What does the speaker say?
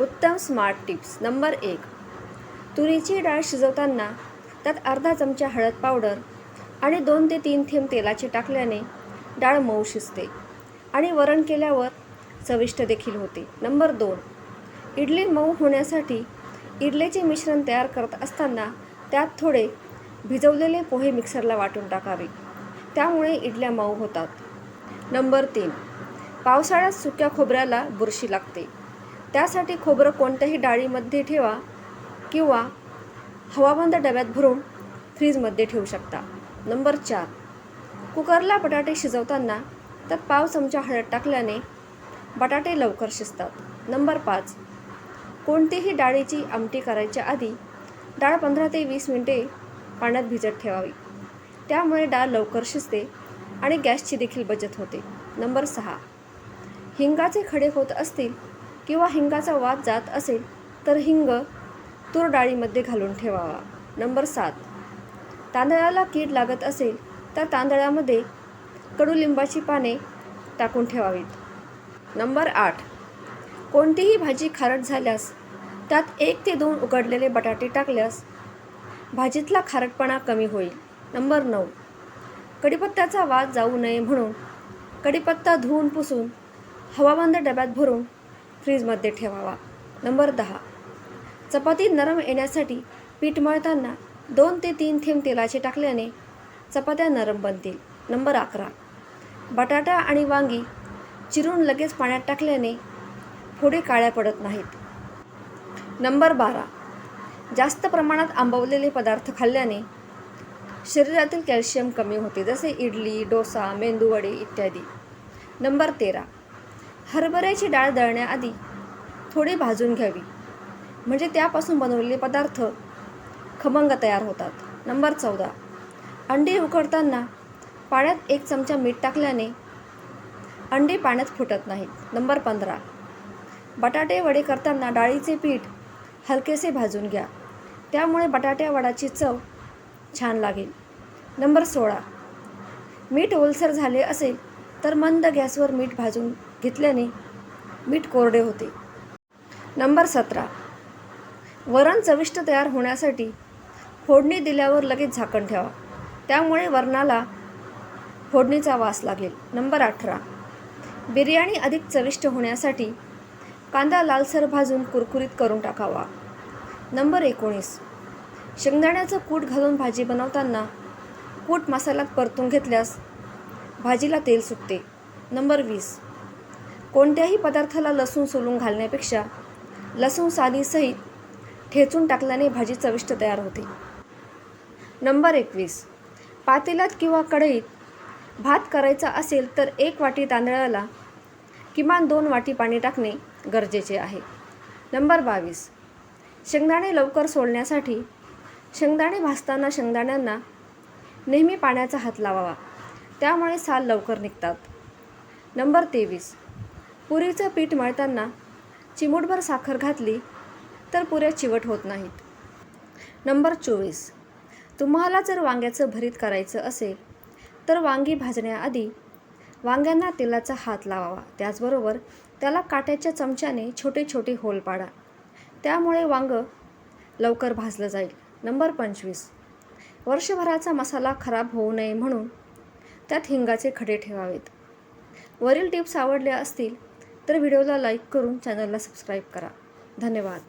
उत्तम smart tips. Number एक तुरीची डाळ शिजवताना त्यात अर्धा चमचा हळद पावडर आणि दोन ते तीन थेंब तेलाचे टाकल्याने डाळ मऊ शिजते आणि वरण केल्यावर चविष्ट देखील होते. नंबर दोन इडली मऊ होण्यासाठी इडलीचे मिश्रण तयार करत असताना त्यात थोडे भिजवलेले पोहे मिक्सरला वाटून टाकावे. त्यामुळे इडल्या मऊ होतात. नंबर तीन पावसाळ्यात सुक्या खोबऱ्याला बुरशी लागते. त्यासाठी खोबरं कोणत्याही डाळीमध्ये ठेवा किंवा हवाबंद डब्यात भरून फ्रीजमध्ये ठेवू शकता. नंबर चार. कुकरला बटाटे शिजवताना त्यात पाव चमचा हळद टाकल्याने बटाटे लवकर शिजतात. नंबर पाच. कोणतीही डाळीची आमटी करायच्या आधी डाळ पंधरा ते वीस मिनिटे पाण्यात भिजत ठेवावी. त्यामुळे डाळ लवकर शिजते आणि गॅसची देखील बचत होते. नंबर सहा. हिंगाचे खडे होत असतील किंवा हिंगाचा वाद जात असेल तर हिंग तूर डाळीमध्ये घालून ठेवावा. नंबर सात. तांदळाला कीड लागत असेल तर तांदळामध्ये कडुलिंबाची पाने टाकून ठेवावीत. नंबर आठ. कोणतीही भाजी खारट झाल्यास त्यात एक ते दोन उकडलेले बटाटे टाकल्यास भाजीतला खारटपणा कमी होईल. नंबर नऊ. कढीपत्त्याचा वाद जाऊ नये म्हणून कढीपत्ता धुवून पुसून हवाबंद डब्यात भरून फ्रीजमध्ये ठेवावा. नंबर दहा. चपाती नरम येण्यासाठी पीठ मळताना दोन ते तीन थेंब तेलाचे टाकल्याने चपात्या नरम बनतील. नंबर अकरा. बटाटा आणि वांगी चिरून लगेच पाण्यात टाकल्याने फोडे काळ्या पडत नाहीत. नंबर बारा. जास्त प्रमाणात आंबवलेले पदार्थ खाल्ल्याने शरीरातील कॅल्शियम कमी होते जसे इडली डोसा मेंदूवडे इत्यादी. नंबर तेरा. हरभऱ्याची डाळ दळण्याआधी थोडी भाजून घ्यावी. म्हणजे त्यापासून बनवलेले पदार्थ खमंग तयार होतात. नंबर चौदा. अंडी उकडताना पाण्यात एक चमचा मीठ टाकल्याने अंडी पाण्यात फुटत नाहीत. नंबर पंधरा. बटाटे वडे करताना डाळीचे पीठ हलकेसे भाजून घ्या. त्यामुळे बटाट्या वडाची चव छान लागेल. नंबर सोळा. मीठ ओलसर झाले असेल तर मंद गॅसवर मीठ भाजून घेतल्याने मीठ कोरडे होते. नंबर सतरा. वरण चविष्ट तयार होण्यासाठी फोडणी दिल्यावर लगेच झाकण ठेवा. त्यामुळे वरणाला फोडणीचा वास लागेल. नंबर अठरा. बिर्याणी अधिक चविष्ट होण्यासाठी कांदा लालसर भाजून कुरकुरीत करून टाकावा. नंबर एकोणीस. शेंगदाण्याचं कूट घालून भाजी बनवताना कूट मसाल्यात परतून घेतल्यास भाजीला तेल सुटते नंबर वीस. कोणत्याही पदार्थाला लसूण सोलून घालण्यापेक्षा लसूण सालीसहित ठेचून टाकल्याने भाजी चविष्ट तयार होते. नंबर एकवीस. पातेल्यात किंवा कढईत भात करायचा असेल तर एक वाटी तांदळाला किमान दोन वाटी पाणी टाकणे गरजेचे आहे. नंबर बावीस. शेंगदाणे लवकर सोलण्यासाठी शेंगदाणे भाजताना शेंगदाण्यांना नेहमी पाण्याचा हात लावावा. त्यामुळे साल लवकर निघतात. नंबर तेवीस. पुरीचं पीठ मळताना चिमूटभर साखर घातली तर पुऱ्या चिवट होत नाहीत. नंबर चोवीस. तुम्हाला जर वांग्याचं भरीत करायचं असेल तर वांगी भाजण्याआधी वांग्यांना तेलाचा हात लावावा. त्याचबरोबर त्याला काट्याच्या चमच्याने छोटे छोटे होल पाडा. त्यामुळे वांगं लवकर भाजलं जाईल. नंबर पंचवीस. वर्षभराचा मसाला खराब होऊ नये म्हणून त्यात हिंगाचे खडे ठेवावेत. वरील टिप्स आवडल्या असतील तर व्हिडिओला लाईक करून चॅनलला सबस्क्राईब करा. धन्यवाद.